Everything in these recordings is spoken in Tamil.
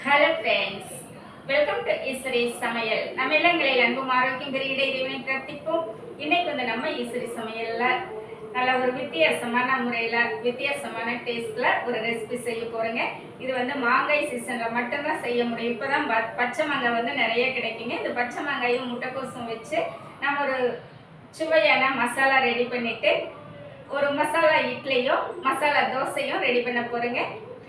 Hello friends welcome to Eswari சமையல் நம்ம இல்லங்களில் அன்பும் ஆரோக்கியம் பெரிய இறைவனை கற்பிப்போம் இன்னைக்கு வந்து நம்ம ஈஸ்வரி சமையலில் நல்ல ஒரு வித்தியாசமான முறையில் வித்தியாசமான டேஸ்ட்டில் ஒரு ரெசிபி செய்ய போகிறேங்க இது வந்து மாங்காய் சீசனில் மட்டும்தான் செய்ய முடியும். இப்போதான் ப- பச்சை மாங்காய் வந்து நிறைய கிடைக்குங்க. இந்த பச்சை மாங்காயும் முட்டைக்கோசும் வச்சு நம்ம ஒரு சுவையான மசாலா ரெடி பண்ணிவிட்டு ஒரு மசாலா இட்லியும் மசாலா தோசையும் ரெடி பண்ண போகிறேங்க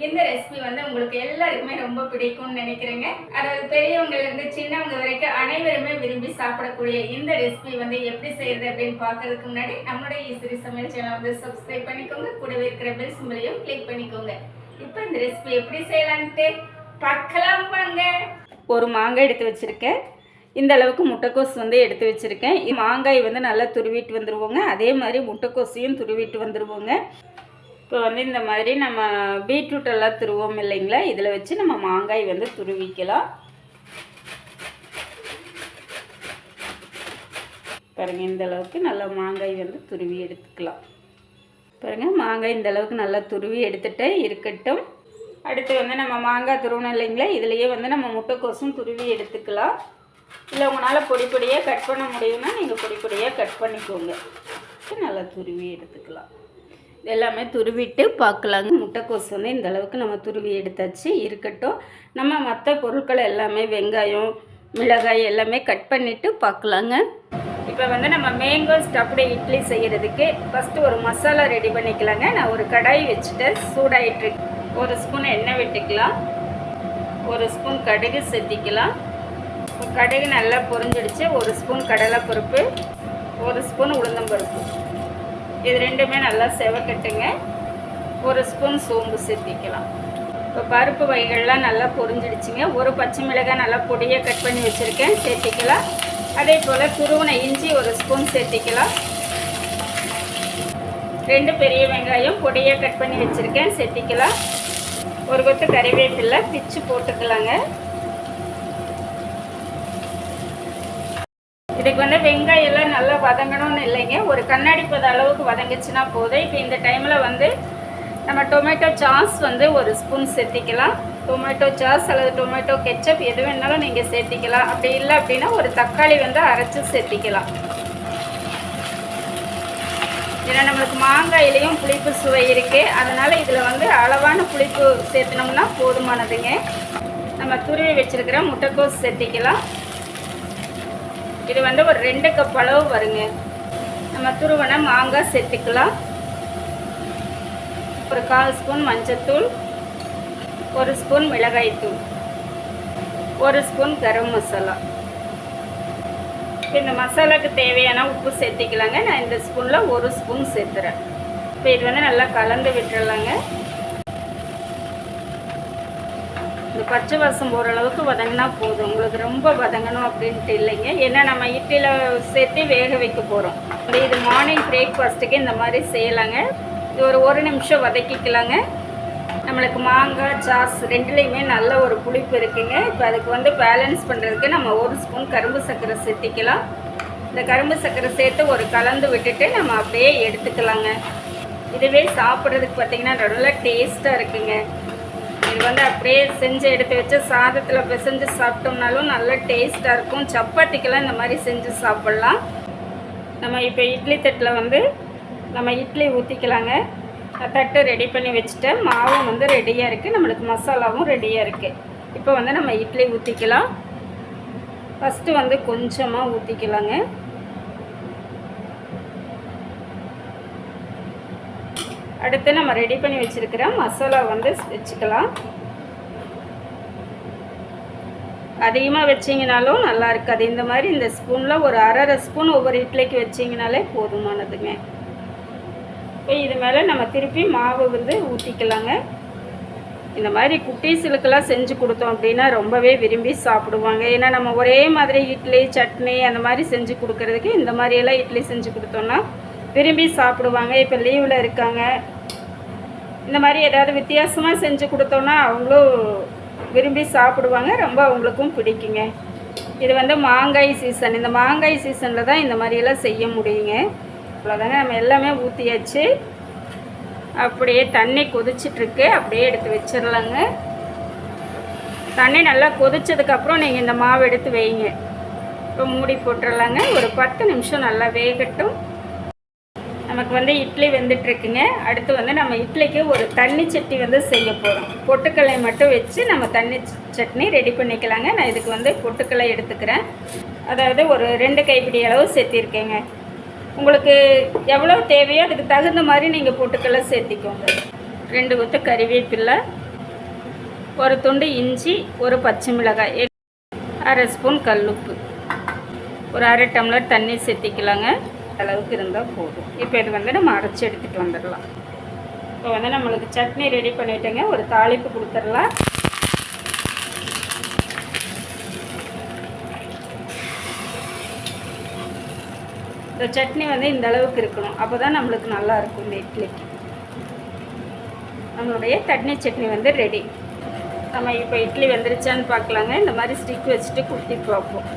இந்த ரெசிபி வந்து உங்களுக்கு எல்லாருக்குமே ரொம்ப பிடிக்கும்னு நினைக்கிறேங்க. அதாவது பெரியவங்கல இருந்து சின்னவங்க வரைக்கும் அனைவருமே விரும்பி சாப்பிடக்கூடிய இந்த ரெசிபி வந்து எப்படி செய்யறது அப்படின்னு பார்க்கறதுக்கு முன்னாடி நம்மளுடைய ஈஸ்வரி சமையல் சேனல் வந்து சப்ஸ்கிரைப் பண்ணிக்கோங்க. கூடவே இருக்கிற பெல் சிம்பிளையும் கிளிக் பண்ணிக்கோங்க. இப்போ இந்த ரெசிபி எப்படி செய்யலான்ட்டு பார்க்கலாம் வாங்க. ஒரு மாங்காய் எடுத்து வச்சிருக்கேன். இந்த அளவுக்கு முட்டைக்கோஸ் வந்து எடுத்து வச்சுருக்கேன். மாங்காய் வந்து நல்லா துருவிட்டு வந்துடுவோங்க அதே மாதிரி முட்டைக்கோசையும் துருவிட்டு வந்துடுவோங்க இப்போ வந்து இந்த மாதிரி நம்ம பீட்ரூட் எல்லாம் துருவோம் இல்லைங்களா? இதில் வச்சு நம்ம மாங்காய் வந்து துருவிக்கலாம். பாருங்கள் இந்த அளவுக்கு நல்லா மாங்காய் வந்து துருவி எடுத்துக்கலாம். பாருங்கள் மாங்காய் இந்த அளவுக்கு நல்லா துருவி எடுத்துகிட்டே இருக்கட்டும். அடுத்து வந்து நம்ம மாங்காய் துருவணும் இல்லைங்களா? இதுலேயே வந்து நம்ம முட்டைக்கோசும் துருவி எடுத்துக்கலாம். இல்லை உங்களால் பொடி பொடியாக கட் பண்ண முடியும்னா நீங்கள் பொடி பொடியாக கட் பண்ணிக்கோங்க. நல்லா துருவி எடுத்துக்கலாம். எல்லாமே துருவிட்டு பார்க்கலாங்க. முட்டைக்கோஸ் வந்து இந்த அளவுக்கு நம்ம துருவி எடுத்தாச்சு. இருக்கட்டும். நம்ம மற்ற பொருட்கள் எல்லாமே வெங்காயம் மிளகாய் எல்லாமே கட் பண்ணிவிட்டு பார்க்கலாங்க. இப்போ வந்து நம்ம மேங்கோ ஸ்டப்டு இட்லி செய்கிறதுக்கு ஃபஸ்ட்டு ஒரு மசாலா ரெடி பண்ணிக்கலாங்க. நான் ஒரு கடாய் வச்சுட்டு சூடாயிட்டு ஒரு ஸ்பூன் எண்ணெய் விட்டுக்கலாம். ஒரு ஸ்பூன் கடுகு சேர்த்திக்கலாம் கடுகு நல்லா பொரிஞ்சிடுச்சு. ஒரு ஸ்பூன் கடலைப்பருப்பு. ஒரு ஸ்பூன் உளுந்தம்பருப்பு. இது ரெண்டுமே நல்லா செவக்கட்டுங்க. ஒரு ஸ்பூன் சோம்பு சேர்த்திக்கலாம். இப்போ பருப்பு வகைகள்லாம் நல்லா பொரிஞ்சிடுச்சுங்க. ஒரு பச்சை மிளகாய் நல்லா பொடியாக கட் பண்ணி வச்சுருக்கேன். சேர்த்திக்கலாம். அதே போல் துருவன இஞ்சி ஒரு ஸ்பூன் சேர்த்திக்கலாம். ரெண்டு பெரிய வெங்காயம் பொடியாக கட் பண்ணி வச்சுருக்கேன். சேர்த்திக்கலாம். ஒரு கொத்து கறிவேப்பிலை பிச்சு போட்டுக்கலாங்க. இதுக்கு வந்து வெங்காயம் எல்லாம் நல்லா வதங்கணும்னு இல்லைங்க. ஒரு கண்ணாடி பத அளவுக்கு வதங்குச்சுன்னா போதும். இப்போ இந்த டைமில் வந்து நம்ம டொமேட்டோ சாஸ் வந்து ஒரு ஸ்பூன் சேர்த்திக்கலாம். டொமேட்டோ சாஸ் அல்லது டொமேட்டோ கெச்சப் எது வேணாலும் நீங்கள் சேர்த்திக்கலாம். அப்படி இல்லை அப்படின்னா ஒரு தக்காளி வந்து அரைச்சி சேர்த்திக்கலாம். ஏன்னா நம்மளுக்கு மாங்காயிலையும் புளிப்பு சுவை இருக்குது அதனால் இதில் வந்து அளவான புளிப்பு சேர்த்துனோம்னா போதுமானதுங்க. நம்ம துருவி வச்சுருக்கிற முட்டைக்கோஸ் சேர்த்திக்கலாம். இது வந்து ஒரு ரெண்டு கப் அளவு வருங்க. நம்ம துருவன மாங்காய் சேர்த்துக்கலாம். ஒரு கால் ஸ்பூன் மஞ்சத்தூள் ஒரு ஸ்பூன் மிளகாய்த்தூள் ஒரு ஸ்பூன் கரம் மசாலா. இப்போ இந்த மசாலாவுக்கு தேவையான உப்பு சேர்த்திக்கலாங்க. நான் இந்த ஸ்பூனில் ஒரு ஸ்பூன் சேர்த்துறேன். இப்போ இது வந்து நல்லா கலந்து விட்டுறலாங்க. இந்த பச்சை வாசம் போகிற அளவுக்கு வதங்கினா போதும். உங்களுக்கு ரொம்ப வதங்கணும் அப்படின்ட்டு இல்லைங்க. ஏன்னா நம்ம இட்லியில் சேர்த்து வேக வைக்க போகிறோம் இது மார்னிங் பிரேக்ஃபாஸ்ட்டுக்கு இந்த மாதிரி செய்யலாங்க. இது ஒரு ஒரு நிமிஷம் வதக்கிக்கலாங்க. நம்மளுக்கு மாங்காய் சாஸ் ரெண்டுலேயுமே நல்ல ஒரு புளிப்பு இருக்குங்க. இப்போ அதுக்கு வந்து பேலன்ஸ் பண்ணுறதுக்கு நம்ம ஒரு ஸ்பூன் கரும்பு சர்க்கரை சேர்த்திக்கலாம். இந்த கரும்பு சர்க்கரை சேர்த்து ஒரு கலந்து விட்டுட்டு நம்ம அப்படியே எடுத்துக்கலாங்க. இதுவே சாப்பிட்றதுக்கு பார்த்தீங்கன்னா நல்லா டேஸ்ட்டாக இருக்குங்க. இது வந்து அப்படியே செஞ்சு எடுத்து வச்சு சாதத்தில் பிசைஞ்சு சாப்பிட்டோம்னாலும் நல்ல டேஸ்ட்டாக இருக்கும். சப்பாத்திக்கெல்லாம் இந்த மாதிரி செஞ்சு சாப்பிட்லாம். நம்ம இப்போ இட்லி தட்டில் வந்து நம்ம இட்லி ஊற்றிக்கலாங்க தட்டு ரெடி பண்ணி வச்சுட்டேன். மாவும் வந்து ரெடியாக இருக்குது நம்மளுக்கு மசாலாவும் ரெடியாக இருக்குது இப்போ வந்து நம்ம இட்லி ஊற்றிக்கலாம் ஃபஸ்ட்டு வந்து கொஞ்சமாக ஊற்றிக்கலாங்க அடுத்து நம்ம ரெடி பண்ணி வச்சுருக்கிற மசாலா வந்து வச்சுக்கலாம். அதிகமாக வச்சிங்கனாலும் நல்லா இருக்காது. இந்த மாதிரி இந்த ஸ்பூனில் ஒரு அரை அரை ஸ்பூன் ஒவ்வொரு இட்லிக்கு வச்சிங்கனாலே போதுமானதுங்க. இப்போ இது மேலே நம்ம திருப்பி மாவு வந்து ஊற்றிக்கலாங்க இந்த மாதிரி குட்டீஸுகளுக்கெல்லாம் செஞ்சு கொடுத்தோம் அப்படின்னா ரொம்பவே விரும்பி சாப்பிடுவாங்க. ஏன்னா நம்ம ஒரே மாதிரி இட்லி சட்னி அந்த மாதிரி செஞ்சு கொடுக்கறதுக்கு இந்த மாதிரியெல்லாம் இட்லி செஞ்சு கொடுத்தோம்னா விரும்பி சாப்பிடுவாங்க. இப்போ லீவில் இருக்காங்க. இந்த மாதிரி ஏதாவது வித்தியாசமாக செஞ்சு கொடுத்தோன்னா அவங்களும் விரும்பி சாப்பிடுவாங்க. ரொம்ப அவங்களுக்கும் பிடிக்குங்க. இது வந்து மாங்காய் சீசன் இந்த மாங்காய் சீசனில் தான் இந்த மாதிரியெல்லாம் செய்ய முடியுங்க. அவ்வளோதாங்க நம்ம எல்லாமே ஊற்றியாச்சு அப்படியே தண்ணி கொதிச்சிட்ருக்கு. அப்படியே எடுத்து வச்சிடலாங்க தண்ணி நல்லா கொதிச்சதுக்கப்புறம் நீங்கள் இந்த மாவு எடுத்து வைங்க. இப்போ மூடி போட்டுடலாங்க ஒரு பத்து நிமிஷம் நல்லா வேகட்டும். நமக்கு வந்து இட்லி வெந்துட்டுருக்குங்க. அடுத்து வந்து நம்ம இட்லிக்கு ஒரு தண்ணி சட்னி வந்து செய்ய போகிறோம் பொட்டுக்கலை மட்டும் வச்சு நம்ம தண்ணி சட்னி ரெடி பண்ணிக்கலாங்க. நான் இதுக்கு வந்து பொட்டுக்கலை எடுத்துக்கிறேன். அதாவது ஒரு ரெண்டு கைப்பிடி அளவு சேர்த்திருக்கேங்க. உங்களுக்கு எவ்வளோ தேவையோ அதுக்கு தகுந்த மாதிரி நீங்கள் பொட்டுக்கலை சேர்த்திக்கோங்க. ரெண்டு கொத்து கறிவேப்பில்லை ஒரு துண்டு இஞ்சி ஒரு பச்சை மிளகாய் அரை ஸ்பூன் கல்லுப்பு. ஒரு அரை டம்ளர் தண்ணி சேர்த்திக்கலாங்க. அளவுக்கு இருந்தால் போதும். இப்போ இது வந்து நம்ம அரைச்சி எடுத்துகிட்டு வந்துடலாம். இப்போ வந்து நம்மளுக்கு சட்னி ரெடி பண்ணிட்டேங்க. ஒரு தாளிப்பு கொடுத்துடலாம். இந்த சட்னி வந்து இந்த அளவுக்கு இருக்கணும். அப்போ தான் நம்மளுக்கு நல்லா இருக்கும் இந்த இட்லிக்கு. நம்மளுடைய தட்னி சட்னி வந்து ரெடி நம்ம இப்போ இட்லி வெந்துருச்சான்னு பார்க்கலாங்க. இந்த மாதிரி ஸ்டிக் வச்சுட்டு குத்தி பார்ப்போம்.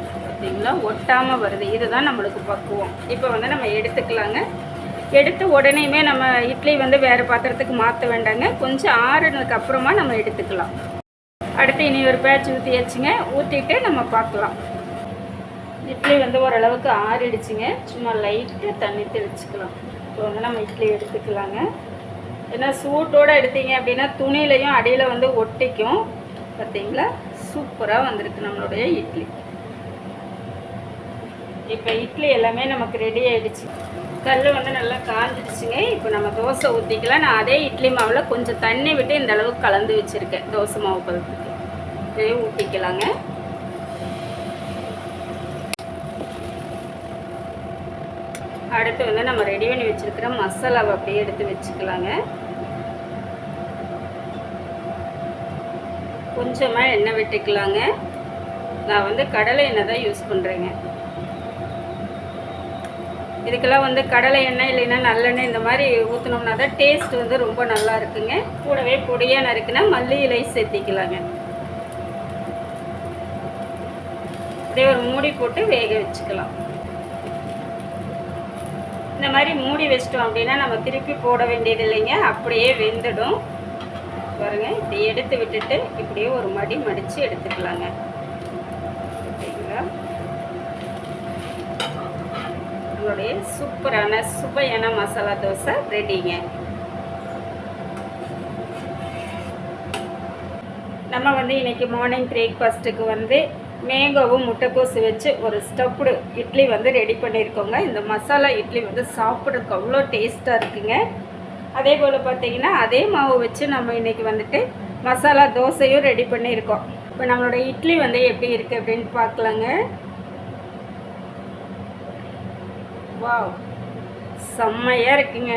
பார்த்தீங்களா? ஒட்டாமல் வருது. இதுதான் நம்மளுக்கு பக்குவம். இப்போ வந்து நம்ம எடுத்துக்கலாங்க. எடுத்து உடனேயுமே நம்ம இட்லி வந்து வேறு பாத்திரத்துக்கு மாற்ற வேண்டாங்க. கொஞ்சம் ஆறுனதுக்கு அப்புறமா நம்ம எடுத்துக்கலாம். அடுத்து இனி ஒரு பேட்ச் ஊற்றி வச்சுங்க. ஊற்றிட்டு நம்ம பார்க்கலாம். இட்லி வந்து ஓரளவுக்கு ஆறிடுச்சுங்க. சும்மா லைட்டாக தண்ணி தெளிச்சுக்கலாம் இப்போ வந்து நம்ம இட்லி எடுத்துக்கலாங்க. ஏன்னா சூட்டோடு எடுத்தீங்க அப்படின்னா துணிலையும் அடியில் வந்து ஒட்டிக்கும். பார்த்தீங்களா? சூப்பராக வந்திருக்கு நம்மளுடைய இட்லி. இப்போ இட்லி எல்லாமே நமக்கு ரெடி ஆகிடுச்சு கல் வந்து நல்லா காஞ்சிடுச்சுங்க. இப்போ நம்ம தோசை ஊற்றிக்கலாம் நான் அதே இட்லி மாவில் கொஞ்சம் தண்ணி விட்டு இந்த அளவுக்கு கலந்து வச்சுருக்கேன். தோசை மாவு பதத்துக்கு. இதே ஊற்றிக்கலாங்க அடுத்து வந்து நம்ம ரெடி பண்ணி வச்சுருக்கிற மசாலாவை அப்படியே எடுத்து வச்சுக்கலாங்க. கொஞ்சமாக எண்ணெய் விட்டுக்கலாங்க. நான் வந்து கடலை எண்ணெய் தான் யூஸ் பண்ணுறேங்க இதுக்கெல்லாம் வந்து கடலை எண்ணெய் இல்லைன்னா நல்லெண்ணெய் இந்த மாதிரி ஊற்றினோம்னா தான் டேஸ்ட் வந்து ரொம்ப நல்லா இருக்குங்க. கூடவே பொடியாக நறுக்குன்னா மல்லி இலை சேர்த்திக்கலாங்க. அப்படியே ஒரு மூடி போட்டு வேக வச்சுக்கலாம். இந்த மாதிரி மூடி வச்சிட்டோம் அப்படின்னா நம்ம திருப்பி போட வேண்டியது இல்லைங்க. அப்படியே வெந்துடும். பாருங்க இப்படி எடுத்து விட்டுட்டு இப்படியே ஒரு மடி மடித்து எடுத்துக்கலாங்க. நம்மளுடைய சூப்பரான சுவையான மசாலா தோசை ரெடிங்க. நம்ம வந்து இன்னைக்கு மார்னிங் பிரேக்ஃபாஸ்ட்டுக்கு வந்து மேங்கோவும் முட்டைக்கோசு வச்சு ஒரு ஸ்டப்டு இட்லி வந்து ரெடி பண்ணியிருக்கோங்க இந்த மசாலா இட்லி வந்து சாப்பிட்றதுக்கு அவ்வளோ டேஸ்ட்டாக இருக்குங்க. அதே போல் பார்த்தீங்கன்னா அதே மாவு வச்சு நம்ம இன்றைக்கி வந்துட்டு மசாலா தோசையும் ரெடி பண்ணியிருக்கோம் இப்போ நம்மளோட இட்லி வந்து எப்படி இருக்குது அப்படின்னு பார்க்கலாங்க. வாவ். செம்மையாக இருக்குங்க.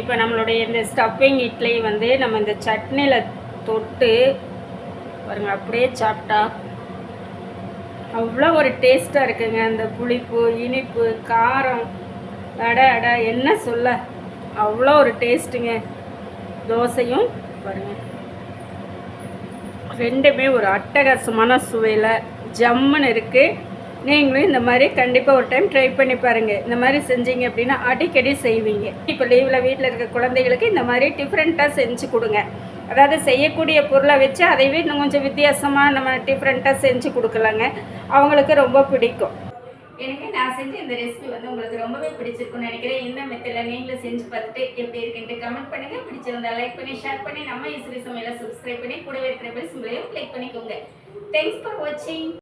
இப்போ நம்மளுடைய இந்த ஸ்டஃபிங் இட்லி வந்து நம்ம இந்த சட்னியில் தொட்டு பாருங்க அப்படியே சாப்பிட்டா அவ்வளோ ஒரு டேஸ்ட்டாக இருக்குங்க. அந்த புளிப்பு இனிப்பு காரம் அட அட என்ன சொல்ல? அவ்வளோ ஒரு டேஸ்ட்டுங்க தோசையும் பாருங்கள் ரெண்டுமே ஒரு அட்டகாசமான சுவையில் ஜம்முன்னு இருக்குது நீங்களும் இந்த மாதிரி கண்டிப்பாக ஒரு டைம் ட்ரை பண்ணி பாருங்கள் இந்த மாதிரி செஞ்சீங்க அப்படின்னா அடிக்கடி செய்வீங்க. இப்போ லீவில் வீட்டில் இருக்க குழந்தைகளுக்கு இந்த மாதிரி டிஃப்ரெண்ட்டாக செஞ்சு கொடுங்க. அதாவது செய்யக்கூடிய பொருளை வச்சு அதைவே இன்னும் கொஞ்சம் வித்தியாசமாக நம்ம டிஃப்ரெண்ட்டாக செஞ்சு கொடுக்கலாங்க. அவங்களுக்கு ரொம்ப பிடிக்கும். எனக்கு நான் செஞ்ச இந்த ரெசிபி வந்து உங்களுக்கு ரொம்பவே பிடிச்சிருக்கும்னு நினைக்கிறேன். இந்த மெத்தடில் நீங்களும் செஞ்சு பார்த்துட்டு எப்படி இருக்குன்ட்டு கமெண்ட் பண்ணுங்கள் பிடிச்சிருந்தா லைக் பண்ணி ஷேர் பண்ணி நம்ம இசிறி சமையலை சப்ஸ்கிரைப் பண்ணி கூடவே இருக்கிற பெல் சிம்பிளையும் கிளிக் பண்ணிக்கோங்க. தேங்க்ஸ் ஃபார் வாட்சிங்